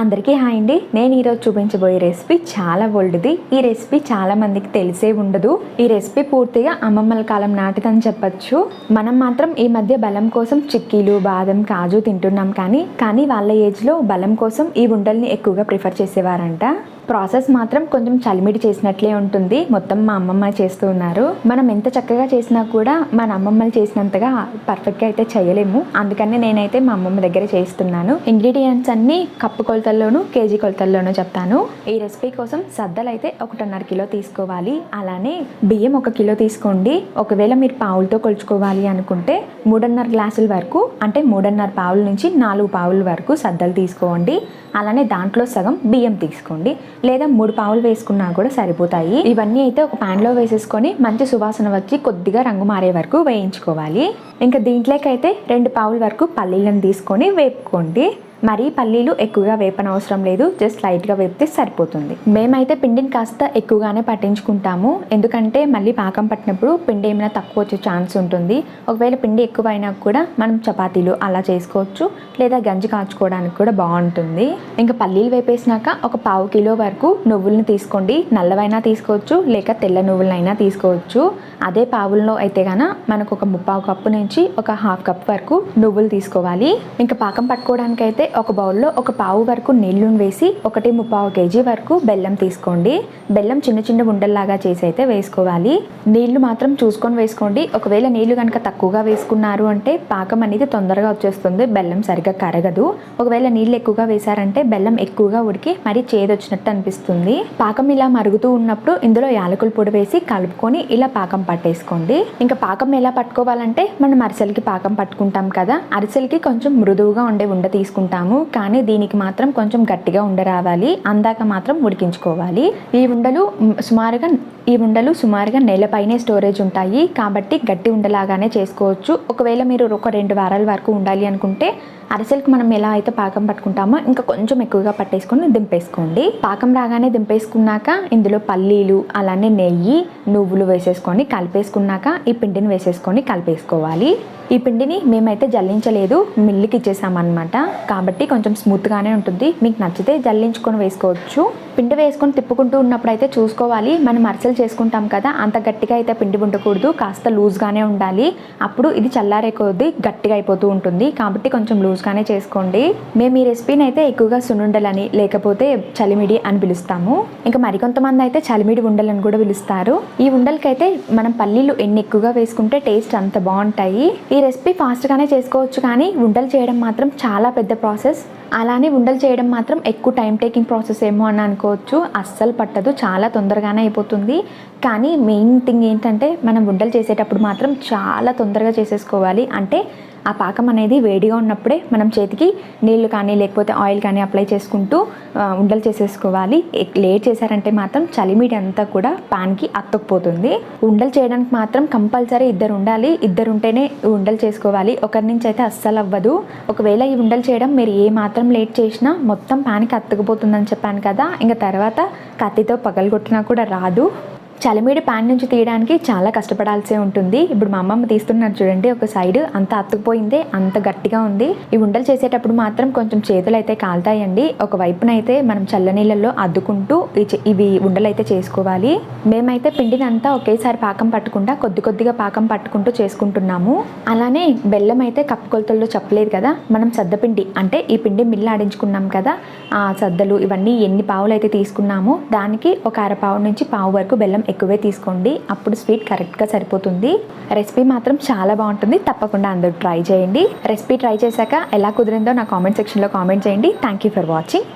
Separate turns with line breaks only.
అందరికీ హాయ్ అండి. నేను ఈరోజు చూపించబోయే రెసిపీ చాలా ఓల్డ్ది ఈ రెసిపీ చాలా మందికి తెలిసే ఉండదు. ఈ రెసిపీ పూర్తిగా అమ్మమ్మల కాలం నాటిదని చెప్పచ్చు. మనం మాత్రం ఈ మధ్య బలం కోసం చిక్కీలు బాదం కాజు తింటున్నాం కానీ కానీ వాళ్ళ ఏజ్లో బలం కోసం ఈ ఉండల్ని ఎక్కువగా ప్రిఫర్ చేసేవారంట. ప్రాసెస్ మాత్రం కొంచెం చలిమిడి చేసినట్లే ఉంటుంది. మొత్తం మా అమ్మమ్మ చేస్తూ ఉన్నారు. మనం ఎంత చక్కగా చేసినా కూడా మన అమ్మమ్మలు చేసినంతగా పర్ఫెక్ట్గా అయితే చేయలేము. అందుకని నేనైతే మా అమ్మమ్మ దగ్గర చేస్తున్నాను ఇంగ్రీడియంట్స్ అన్ని కప్పు కొలతల్లోనూ కేజీ కొలతల్లోనూ చెప్తాను. ఈ రెసిపీ కోసం సద్దలు అయితే ఒకటిన్నర కిలో తీసుకోవాలి. అలానే బియ్యం ఒక కిలో తీసుకోండి. ఒకవేళ మీరు పావులతో కొలుచుకోవాలి అనుకుంటే మూడున్నర గ్లాసుల వరకు అంటే మూడున్నర పావుల నుంచి నాలుగు పావుల వరకు సద్దలు తీసుకోండి. అలానే దాంట్లో సగం బియ్యం తీసుకోండి. లేదా మూడు పావులు వేసుకున్నా కూడా సరిపోతాయి. ఇవన్నీ అయితే ఒక ప్యాన్లో వేసేసుకొని మంచి సువాసన వచ్చి కొద్దిగా రంగు మారే వరకు వేయించుకోవాలి. ఇంకా దీంట్లోకైతే రెండు పావుల వరకు పల్లీలను తీసుకొని వేపుకోండి. మరీ పల్లీలు ఎక్కువగా వేపనవసరం లేదు జస్ట్ లైట్గా వేపితే సరిపోతుంది. మేమైతే పిండిని కాస్త ఎక్కువగానే పట్టించుకుంటాము. ఎందుకంటే మళ్ళీ పాకం పట్టినప్పుడు పిండి ఏమైనా తక్కువ వచ్చే ఛాన్స్ ఉంటుంది. ఒకవేళ పిండి ఎక్కువ అయినా కూడా మనం చపాతీలు అలా చేసుకోవచ్చు. లేదా గంజి కాచుకోవడానికి కూడా బాగుంటుంది. ఇంకా పల్లీలు వేపేసినాక ఒక పావు కిలో వరకు నువ్వులను తీసుకోండి. నల్లవైనా తీసుకోవచ్చు లేక తెల్ల నువ్వులనైనా తీసుకోవచ్చు. అదే పావుల్లో అయితే గాన మనకు ఒక ముప్పావు కప్పు నుంచి ఒక హాఫ్ కప్ వరకు నువ్వులు తీసుకోవాలి. ఇంకా పాకం పట్టుకోవడానికి అయితే ఒక బౌల్లో ఒక పావు వరకు నీళ్ళుని వేసి ఒకటి ముప్పావు కేజీ వరకు బెల్లం తీసుకోండి. బెల్లం చిన్న చిన్న ఉండల్లాగా చేసి అయితే వేసుకోవాలి. నీళ్ళు మాత్రం చూసుకొని వేసుకోండి. ఒకవేళ నీళ్ళు కనుక తక్కువగా వేసుకున్నారు అంటే పాకం అనేది తొందరగా వచ్చేస్తుంది. బెల్లం సరిగ్గా కరగదు. ఒకవేళ నీళ్ళు ఎక్కువగా వేశారంటే బెల్లం ఎక్కువగా ఉడికి మరి చేదొచ్చినట్టు అనిపిస్తుంది. పాకం ఇలా మరుగుతూ ఉన్నప్పుడు ఇందులో యాలకుల పొడి వేసి కలుపుకొని ఇలా పాకం పట్టేసుకోండి. ఇంకా పాకం ఎలా పట్టుకోవాలంటే మనం అరిసెలకి పాకం పట్టుకుంటాం కదా. అరిసెలకి కొంచెం మృదువుగా ఉండే ఉండ తీసుకుంటాం. తీసుకుంటాము కానీ దీనికి మాత్రం కొంచెం గట్టిగా ఉండరావాలి. అందాక మాత్రం ఉడికించుకోవాలి. ఈ ఉండలు సుమారుగా ఈ ఉండలు సుమారుగా నెలపైనే స్టోరేజ్ ఉంటాయి. కాబట్టి గట్టి ఉండలాగానే చేసుకోవచ్చు. ఒకవేళ మీరు ఒక రెండు వారాల వరకు ఉండాలి అనుకుంటే అరిసెలకు మనం ఎలా అయితే పాకం పట్టుకుంటామో ఇంకా కొంచెం ఎక్కువగా పట్టేసుకొని దింపేసుకోండి. పాకం రాగానే దింపేసుకున్నాక ఇందులో పల్లీలు అలానే నెయ్యి నువ్వులు వేసేసుకొని కలిపేసుకున్నాక ఈ పిండిని వేసేసుకొని కలిపేసుకోవాలి. ఈ పిండిని మేమైతే జల్లించలేదు. మిల్లుకి ఇచ్చేసామన్నమాట. కాబట్టి కొంచెం స్మూత్గానే ఉంటుంది. మీకు నచ్చితే జల్లించుకొని వేసుకోవచ్చు. పిండి వేసుకొని తిప్పుకుంటూ ఉన్నప్పుడు అయితే చూసుకోవాలి. మనం అరిసెలు చేసుకుంటాం కదా అంత గట్టిగా అయితే పిండి ఉండకూడదు కాస్త లూజ్గానే ఉండాలి. అప్పుడు ఇది చల్లారే కొద్దీ గట్టిగా అయిపోతూ ఉంటుంది. కాబట్టి కొంచెం లూజ్గానే చేసుకోండి. మేము ఈ రెసిపీని అయితే ఎక్కువగా సునుండలని లేకపోతే చలిమిడి అని పిలుస్తాము. ఇంకా మరికొంతమంది అయితే చలిమిడి ఉండలని కూడా పిలుస్తారు. ఈ ఉండలకైతే మనం పల్లీలు ఎన్ని ఎక్కువగా వేసుకుంటే టేస్ట్ అంత బాగుంటాయి. ఈ రెసిపీ ఫాస్ట్గానే చేసుకోవచ్చు కానీ ఉండలు చేయడం మాత్రం చాలా పెద్ద ప్రాసెస్. అలానే ఉండలు చేయడం మాత్రం ఎక్కువ టైం టేకింగ్ ప్రాసెస్ ఏమో అని అనుకోవచ్చు. అస్సలు పట్టదు. చాలా తొందరగానే అయిపోతుంది. కానీ మెయిన్ థింగ్ ఏంటంటే మనం ఉండలు చేసేటప్పుడు మాత్రం చాలా తొందరగా చేసేసుకోవాలి. అంటే ఆ పాకం అనేది వేడిగా ఉన్నప్పుడే మనం చేతికి నీళ్ళు కానీ లేకపోతే ఆయిల్ కానీ అప్లై చేసుకుంటూ ఉండలు చేసేసుకోవాలి. లేట్ చేశారంటే మాత్రం చలిమిడి అంతా కూడా పాన్కి అత్తకపోతుంది ఉండలు చేయడానికి మాత్రం కంపల్సరీ ఇద్దరు ఉండాలి. ఇద్దరు ఉంటేనే ఉండలు చేసుకోవాలి. ఒకరి నుంచి అయితే అస్సలు అవ్వదు. ఒకవేళ ఈ ఉండలు చేయడం మీరు ఏ మాత్రం లేట్ చేసినా మొత్తం పాన్కి అత్తకపోతుందని చెప్పాను కదా. ఇంకా తర్వాత కత్తితో పగలగొట్టినా కూడా రాదు. చలిమిడి ప్యాన్ నుంచి తీయడానికి చాలా కష్టపడాల్సి ఉంటుంది. ఇప్పుడు మా అమ్మమ్మ తీస్తున్నారు చూడండి ఒక సైడ్. అంత అత్తుకుపోయింది అంత గట్టిగా ఉంది. ఈ ఉండలు చేసేటప్పుడు మాత్రం కొంచెం చేతులు అయితే కాలుతాయండి. ఒక వైపున అయితే మనం చల్లనీళ్ళల్లో అద్దుకుంటూ ఇవి ఉండలు అయితే చేసుకోవాలి. మేమైతే పిండిని అంతా ఒకేసారి పాకం పట్టకుండా కొద్ది కొద్దిగా పాకం పట్టుకుంటూ చేసుకుంటున్నాము. అలానే బెల్లం అయితే కప్పు కొలతల్లో చెప్పలేదు కదా. మనం సద్దపిండి అంటే ఈ పిండి మిల్లు ఆడించుకున్నాం కదా. ఆ సద్దలు ఇవన్నీ ఎన్ని పావులు అయితే తీసుకున్నామో దానికి ఒక అర పావు నుంచి పావు వరకు బెల్లం ఎక్కువే తీసుకోండి. అప్పుడు స్వీట్ కరెక్ట్గా సరిపోతుంది. రెసిపీ మాత్రం చాలా బాగుంటుంది. తప్పకుండా అందరూ ట్రై చేయండి. రెసిపీ ట్రై చేశాక ఎలా కుదిరిందో నా కామెంట్ సెక్షన్లో కామెంట్ చేయండి. Thank you for watching